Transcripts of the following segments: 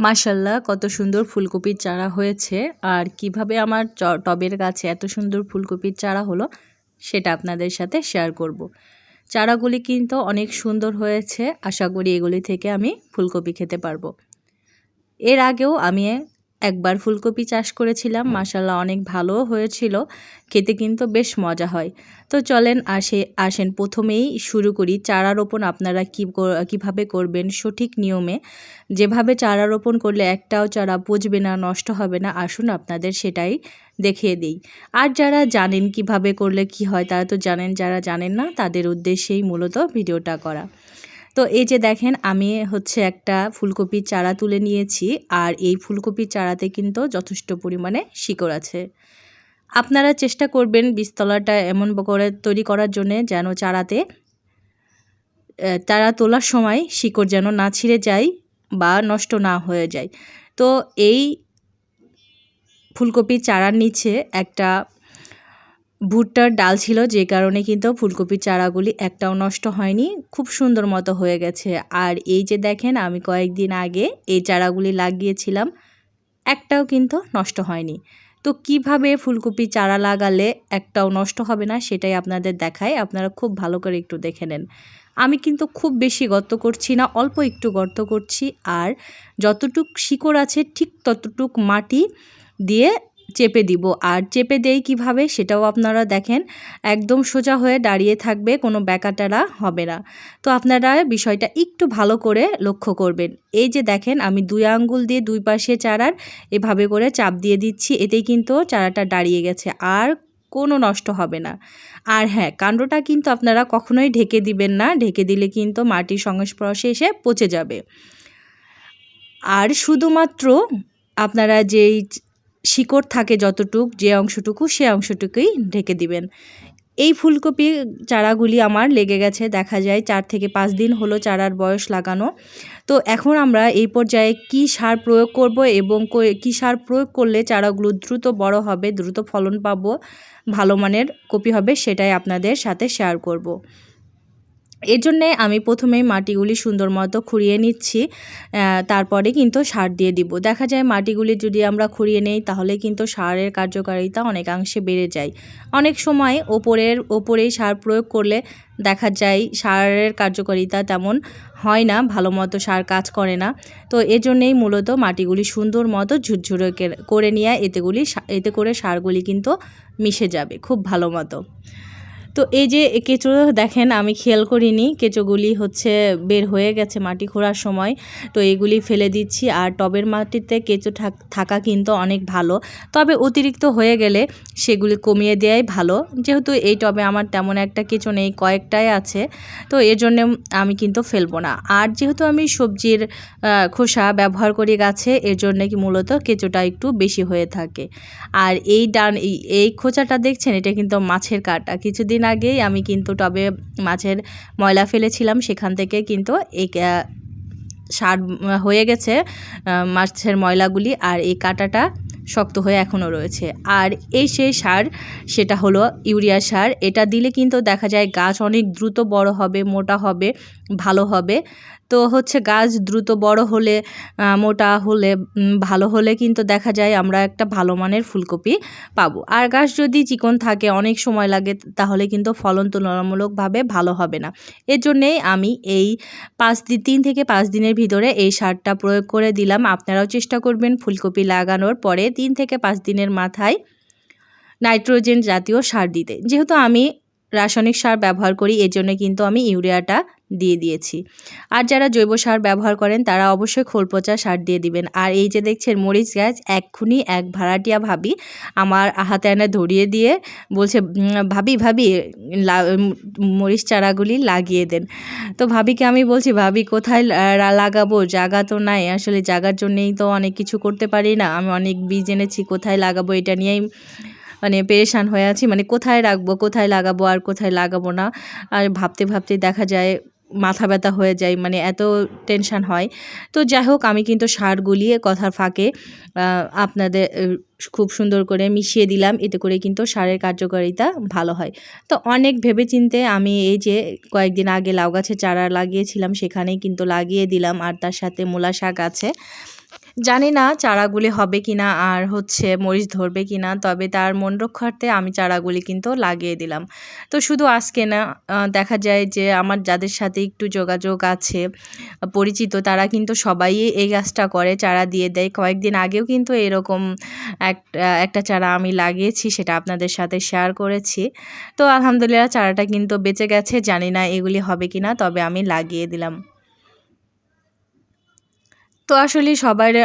মাশাল্লাহ কত সুন্দর ফুলকপির চারা হয়েছে আর কীভাবে আমার টবের গাছে এত সুন্দর ফুলকপির চারা হলো, সেটা আপনাদের সাথে শেয়ার করব। চারাগুলি কিন্তু অনেক সুন্দর হয়েছে, আশা করি এগুলি থেকে আমি ফুলকপি খেতে পারব এর আগেও আমি একবার ফুলকপি চাষ করেছিলাম মাশাল্লাহ অনেক ভালো হয়েছিল খেতে কিন্তু বেশ মজা হয়। তো চলেন আসে আসেন প্রথমেই শুরু করি চারা রোপণ আপনারা কী কীভাবে করবেন সঠিক নিয়মে। যেভাবে চারা রোপণ করলে একটাও চারা পচবে না নষ্ট হবে না আসুন আপনাদের সেটাই দেখিয়ে দিই। আর যারা জানেন কীভাবে করলে কি হয় তারা তো জানেন যারা জানেন না তাদের উদ্দেশ্যেই মূলত ভিডিওটা করা। তো এই যে দেখেন, আমি হচ্ছে একটা ফুলকপির চারা তুলে নিয়েছি, আর এই ফুলকপির চারাতে কিন্তু যথেষ্ট পরিমাণে শিকড় আছে। আপনারা চেষ্টা করবেন বীজতলাটা এমন করে তৈরি করার জন্যে যেন চারাতে চারা তোলার সময় শিকড় যেন না ছিঁড়ে যায় বা নষ্ট না হয়ে যায়। তো এই ফুলকপির চারার নিচে একটা ভুট্টার ডাল ছিল, যে কারণে কিন্তু ফুলকপির চারাগুলি একটাও নষ্ট হয়নি, খুব সুন্দর মতো হয়ে গেছে। আর এই যে দেখেন, আমি কয়েকদিন আগে এই চারাগুলি লাগিয়েছিলাম, একটাও কিন্তু নষ্ট হয়নি। তো কীভাবে ফুলকপি চারা লাগালে একটাও নষ্ট হবে না, সেটাই আপনাদের দেখায়, আপনারা খুব ভালো করে একটু দেখে নেন। আমি কিন্তু খুব বেশি গর্ত করছি না, অল্প একটু গর্ত করছি, আর যতটুক শিকড় আছে, ঠিক ততটুক মাটি দিয়ে চেপে দিব। আর চেপে দেই কীভাবে সেটাও আপনারা দেখেন, একদম সোজা হয়ে দাঁড়িয়ে থাকবে, কোনো ব্যাকাটারা হবে না। তো আপনারা বিষয়টা একটু ভালো করে লক্ষ্য করবেন। এই যে দেখেন, আমি দুই আঙ্গুল দিয়ে দুই পাশে চারার এভাবে করে চাপ দিয়ে দিচ্ছি, এতেই কিন্তু চারাটা দাঁড়িয়ে গেছে, আর কোনো নষ্ট হবে না। আর হ্যাঁ কাণ্ডটা কিন্তু আপনারা কখনোই ঢেকে দিবেন না, ঢেকে দিলে কিন্তু মাটির সংস্পর্শে এসে পচে যাবে। আর শুধুমাত্র আপনারা যেই শিকড় থাকে যতটুক, যে অংশটুকু সে অংশটুকুই ঢেকে দিবেন এই ফুলকপি চারাগুলি আমার লেগে গেছে, দেখা যায় চার থেকে পাঁচ দিন হলো চারার বয়স লাগানো তো এখন আমরা এই পর্যায়ে কি সার প্রয়োগ করব এবং কি সার প্রয়োগ করলে চারাগুলো দ্রুত বড় হবে, দ্রুত ফলন পাবো, ভালো মানের কপি হবে সেটাই আপনাদের সাথে শেয়ার করব। এর জন্যে আমি প্রথমেই মাটিগুলি সুন্দর মতো খুঁড়িয়ে নিচ্ছি তারপরে কিন্তু সার দিয়ে দিব। দেখা যায় মাটিগুলি যদি আমরা খুঁড়িয়ে নেই, তাহলে কিন্তু সারের কার্যকারিতা অনেকাংশে বেড়ে যায়। অনেক সময় ওপরের, ওপরেই সার প্রয়োগ করলে দেখা যায় সারের কার্যকারিতা তেমন হয় না, ভালো মতো সার কাজ করে না। তো এজন্যেই মূলত মাটিগুলি সুন্দর মতো ঝুরঝুরে করে নিয়ে এতেগুলি এতে করে সারগুলি কিন্তু মিশে যাবে, খুব ভালো মতো। তো এই যে কেঁচো দেখেন, আমি খেয়াল করিনি। কেঁচোগুলি হচ্ছে বের হয়ে গেছে মাটি খোঁড়ার সময়। তো এগুলি ফেলে দিচ্ছি। আর টবের মাটিতে কেঁচো থাকা কিন্তু অনেক ভালো। তবে অতিরিক্ত হয়ে গেলে সেগুলি কমিয়ে দেওয়াই ভালো। যেহেতু এই টবে আমার তেমন একটা কেঁচো নেই, কয়েকটাই আছে। তো এর জন্য আমি কিন্তু ফেলব না। আর যেহেতু আমি সবজির খোসা ব্যবহার করি গাছে, এর জন্য কি মূলত কেঁচোটা একটু বেশি হয়ে থাকে। আর এই ডান, এই খোঁচাটা দেখছেন, এটা কিন্তু মাছের কাটা। কিছুদিন দিন আগেই আমি কিন্তু টবে মাছের ময়লা ফেলেছিলাম, সেখান থেকে কিন্তু এই সার হয়ে গেছে মাছের ময়লাগুলি আর এই কাঁটাটা শক্ত হয়ে এখনও রয়েছে। আর এই সেই সার, সেটা হলো ইউরিয়া সার, এটা দিলে কিন্তু দেখা যায় গাছ অনেক দ্রুত বড় হবে, মোটা হবে ভালো হবে। তো হচ্ছে গাছ দ্রুত বড় হলে মোটা হলে ভালো হলে কিন্তু দেখা যায় আমরা একটা ভালো মানের ফুলকপি পাবো। আর গাছ যদি চিকন থাকে, অনেক সময় লাগে, তাহলে কিন্তু ফলন তুলনামূলকভাবে ভালো হবে না। এর জন্যেই আমি এই পাঁচ দিন তিন থেকে পাঁচ দিনের ভিতরে এই সারটা প্রয়োগ করে দিলাম। আপনারাও চেষ্টা করবেন ফুলকপি লাগানোর পরে তিন থেকে পাঁচ দিনের মাথায় নাইট্রোজেন জাতীয় সার দিতে। যেহেতু আমি রাসায়নিক সার ব্যবহার করি, এর জন্য কিন্তু আমি ইউরিয়াটা দিয়ে দিয়েছি। আর যারা জৈব সার ব্যবহার করেন, তারা অবশ্যই খোল পচা সার দিয়ে দিবেন। আর এই যে দেখছেন, মরিচ গাছ এক্ষুনি এক ভাড়াটিয়া ভাবি আমার হাতে এনে ধরিয়ে দিয়ে বলছে ভাবি ভাবি মরিচ চারাগুলি লাগিয়ে দেন। তো ভাবিকে আমি বলছি, ভাবি, কোথায় লাগাবো? জায়গা তো নাই। আসলে জায়গার জন্যেই তো অনেক কিছু করতে পারি না। আমি অনেক বীজ এনেছি, কোথায় লাগাবো? এটা নিয়েই মানে পেরেশান হয়ে আছি। মানে কোথায় রাখব, কোথায় লাগাবো আর কোথায় লাগাবো না? আর ভাবতে ভাবতে দেখা যায় মাথা ব্যথা হয়ে যায় মানে এত টেনশান হয়। তো যাই হোক, আমি কিন্তু সার গুলিয়ে কথার ফাঁকে আপনাদের খুব সুন্দর করে মিশিয়ে দিলাম। এতে করে কিন্তু সারের কার্যকারিতা ভালো হয়। তো অনেক ভেবে চিনতে আমি এই যে কয়েকদিন আগে লাউ গাছের চারা লাগিয়েছিলাম, সেখানেই কিন্তু লাগিয়ে দিলাম। আর তার সাথে মূলা শাক আছে। জানি না চারাগুলি হবে কিনা আর হচ্ছে মরিচ ধরবে কিনা, তবে তার মন রক্ষার্থে আমি চারাগুলি কিন্তু লাগিয়ে দিলাম। তো শুধু আজকে না দেখা যায় যে আমার যাদের সাথে একটু যোগাযোগ আছে, পরিচিত, তারা কিন্তু সবাই এই গাছটা করে, চারা দিয়ে দেয়। কয়েকদিন আগেও কিন্তু এরকম একটা চারা আমি লাগিয়েছি, সেটা আপনাদের সাথে শেয়ার করেছি। তো আলহামদুলিল্লাহ চারাটা কিন্তু বেঁচে গেছে, জানি না এগুলি হবে কিনা, তবে আমি লাগিয়ে দিলাম। তো আসলে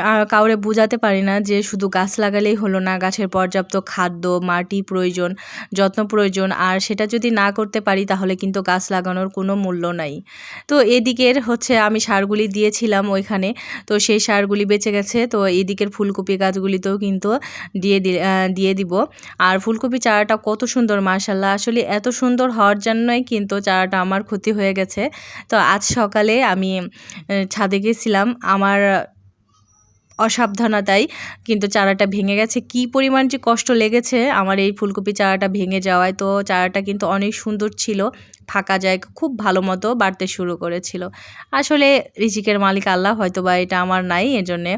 আহ, কাউরে বোঝাতে পারি না যে শুধু গাছ লাগালেই হলো না গাছের পর্যাপ্ত খাদ্য মাটি প্রয়োজন যত্ন প্রয়োজন আর সেটা যদি না করতে পারি তাহলে কিন্তু গাছ লাগানোর কোনো মূল্য নাই। তো এদিকের হচ্ছে আমি সারগুলি দিয়েছিলাম ওইখানে তো সেই সারগুলি বেঁচে গেছে তো এদিকের ফুলকপি গাছগুলিতেও কিন্তু দিয়ে দিয়ে দিব। আর ফুলকপি চারাটা কত সুন্দর মার্শাল্লাহ আসলে এত সুন্দর হওয়ার জন্যই কিন্তু চারাটা আমার ক্ষতি হয়ে গেছে। তো আজ সকালে আমি ছাদে গেছিলাম আমার অসাবধানতায় কিন্তু চারাটা ভেঙে গেছে। কি পরিমাণ যে কষ্ট লেগেছে আমার এই ফুলকপি চারাটা ভেঙে যাওয়ায়। তো চারাটা কিন্তু অনেক সুন্দর ছিল, ফাঁকা যায় খুব ভালো মতো বাড়তে শুরু করেছিল। আসলে রিজিকের মালিক আল্লাহ হয়তো বা এটা আমার নাই, এজন্যে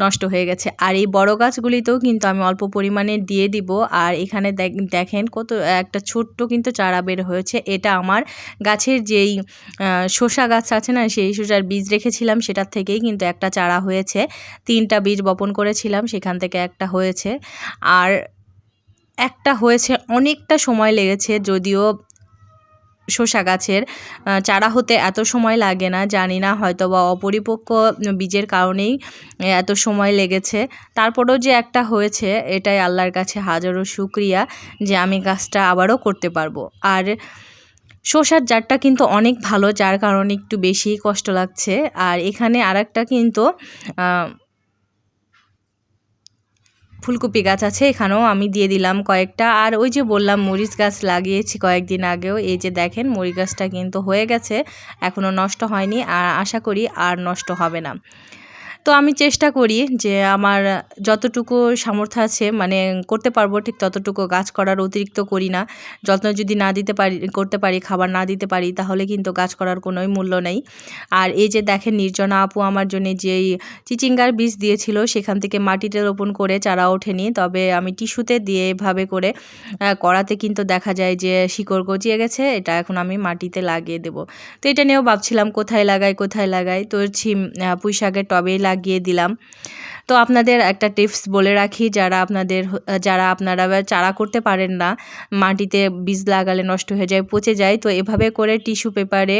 নষ্ট হয়ে গেছে। আর এই বড় গাছগুলিতেও কিন্তু আমি অল্প পরিমাণে দিয়ে দিব। আর এখানে দেখ- দেখেন কত একটা ছোট্ট কিন্তু চারা বের হয়েছে। এটা আমার গাছের যেই শসা গাছ আছে না, সেই শসার বীজ রেখেছিলাম। সেটার থেকেই কিন্তু একটা চারা হয়েছে। তিনটা বীজ বপন করেছিলাম, সেখান থেকে একটা হয়েছে। আর একটা হয়েছে, অনেকটা সময় লেগেছে। যদিও শসা গাছের চারা হতে এত সময় লাগে না, জানি না হয়তো বা অপরিপক্ক বীজের কারণেই এত সময় লেগেছে। তারপরেও যে একটা হয়েছে, এটাই আল্লাহর কাছে হাজারো শুক্রিয়া যে আমি গাছটা আবারও করতে পারব। আর শসার জারটা কিন্তু অনেক ভালো, যার কারণে একটু বেশি কষ্ট লাগছে। আর এখানে আরেকটা কিন্তু ফুলকপি গাছ আছে, এখানেও আমি দিয়ে দিলাম কয়েকটা। আর ওই যে বললাম, মরিচ গাছ লাগিয়েছি কয়েকদিন আগেও। এই যে দেখেন, মরিচ গাছটা কিন্তু হয়ে গেছে এখনও নষ্ট হয়নি। আর আশা করি আর নষ্ট হবে না। তো আমি চেষ্টা করি যে আমার যতটুকু সামর্থ্য আছে মানে করতে পারব, ঠিক ততটুকু গাছ করার অতিরিক্ত করি না। যত্ন যদি না দিতে পারি, করতে পারি, খাবার না দিতে পারি, তাহলে কিন্তু গাছ করার কোনোই মূল্য নেই। আর এই যে দেখেন, নির্জনা আপু আমার জন্য যেই চিচিঙ্গার বীজ দিয়েছিল, সেখান থেকে মাটিতে রোপণ করে চারা ওঠেনি। তবে আমি টিস্যুতে দিয়ে এভাবে করে করাতে কিন্তু দেখা যায় যে শিকড় গজিয়ে গেছে, এটা এখন আমি মাটিতে লাগিয়ে দেব। তো এটা নিয়েও ভাবছিলাম, কোথায় লাগাই কোথায় লাগাই? তো ছিম পুঁই শাকের টবেই লাগিয়ে দিলাম। তো আপনাদের একটা টিপস বলে রাখি, যারা আপনাদের যারা আপনারা চারা করতে পারেন না, মাটিতে বীজ লাগালে নষ্ট হয়ে যায়, পচে যায়, তো এভাবে করে টিস্যু পেপারে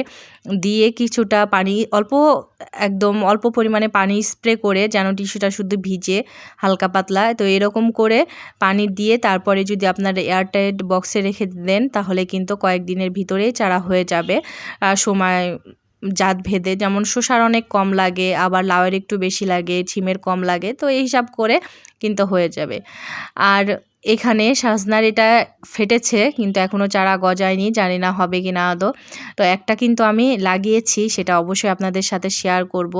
দিয়ে কিছুটা পানি, অল্প একদম অল্প পরিমাণে পানি স্প্রে করে যেন টিস্যুটা শুধু ভিজে, হালকা পাতলা, তো এরকম করে পানি দিয়ে তারপরে যদি আপনার এয়ারটাইট বক্সে রেখে দেন, তাহলে কিন্তু কয়েকদিনের ভিতরেই চারা হয়ে যাবে। সময় জাত ভেদে যেমন শসার অনেক কম লাগে আবার লাউয়ের একটু বেশি লাগে ছিমের কম লাগে তো এই হিসাব করে কিন্তু হয়ে যাবে। আর এখানে সাজনার এটা ফেটেছে কিন্তু এখনও চারা গজায়নি জানি না হবে কি না আদৌ। তো একটা কিন্তু আমি লাগিয়েছি সেটা অবশ্যই আপনাদের সাথে শেয়ার করব।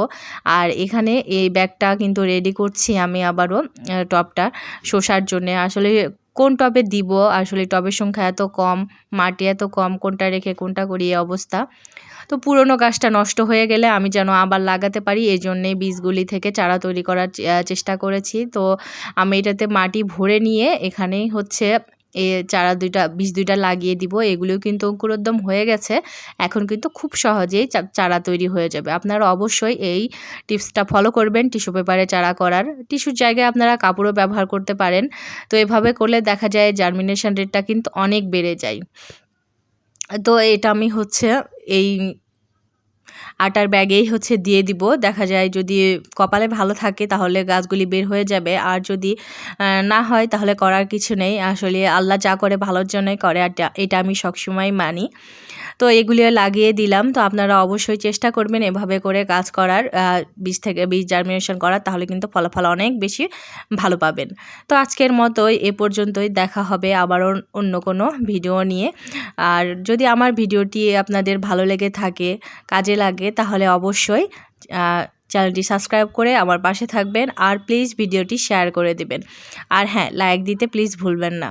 আর এখানে এই ব্যাগটা কিন্তু রেডি করছি আমি আবারও আহ, টবটা শসার জন্যে। আসলে কোন টবে দিব? আসলে টবের সংখ্যা এত কম, মাটি এত কম, কোনটা রেখে কোনটা করি অবস্থা। তো পুরনো গাছটা নষ্ট হয়ে গেলে আমি যেন আবার লাগাতে পারি এই জন্যে বীজগুলি থেকে চারা তৈরি করার চেষ্টা করেছি। তো আমি এটাতে মাটি ভরে নিয়ে এখানেই হচ্ছে এ চারা দুইটা, বীজ দুইটা লাগিয়ে দিব, এগুলোও কিন্তু অঙ্কুরোদ্গম হয়ে গেছে। এখন কিন্তু খুব সহজেই চারা তৈরি হয়ে যাবে। আপনারা অবশ্যই এই টিপসটা ফলো করবেন টিস্যু পেপারে চারা করার। টিস্যুর জায়গায় আপনারা কাপড়ও ব্যবহার করতে পারেন। তো এভাবে করলে দেখা যায় জার্মিনেশন রেটটা কিন্তু অনেক বেড়ে যায়। তো এটা আমি হচ্ছে এই আটার ব্যাগেই হচ্ছে দিয়ে দিব। দেখা যায় যদি কপালে ভালো থাকে তাহলে গাছগুলি বের হয়ে যাবে। আর যদি না হয় তাহলে করার কিছু নেই। আসলে আল্লাহ যা করে ভালোর জন্যই করে, আর এটা- আমি সবসময় মানি। তো এগুলিও লাগিয়ে দিলাম। তো আপনারা অবশ্যই চেষ্টা করবেন এভাবে করে কাজ করার। বীজ থেকে, বীজ জার্মিনেশন করার, তাহলে কিন্তু ফলাফল অনেক বেশি ভালো পাবেন। তো আজকের মতোই এ পর্যন্তই। দেখা হবে আবার অন- অন্য কোনো ভিডিও নিয়ে। আর যদি আমার ভিডিওটি আপনাদের ভালো লেগে থাকে, কাজে লাগে তাহলে অবশ্যই চ্যানেলটি সাবস্ক্রাইব করে আমার পাশে থাকবেন আর প্লিজ ভিডিওটি শেয়ার করে দিবেন। আর হ্যাঁ লাইক দিতে প্লিজ ভুলবেন না।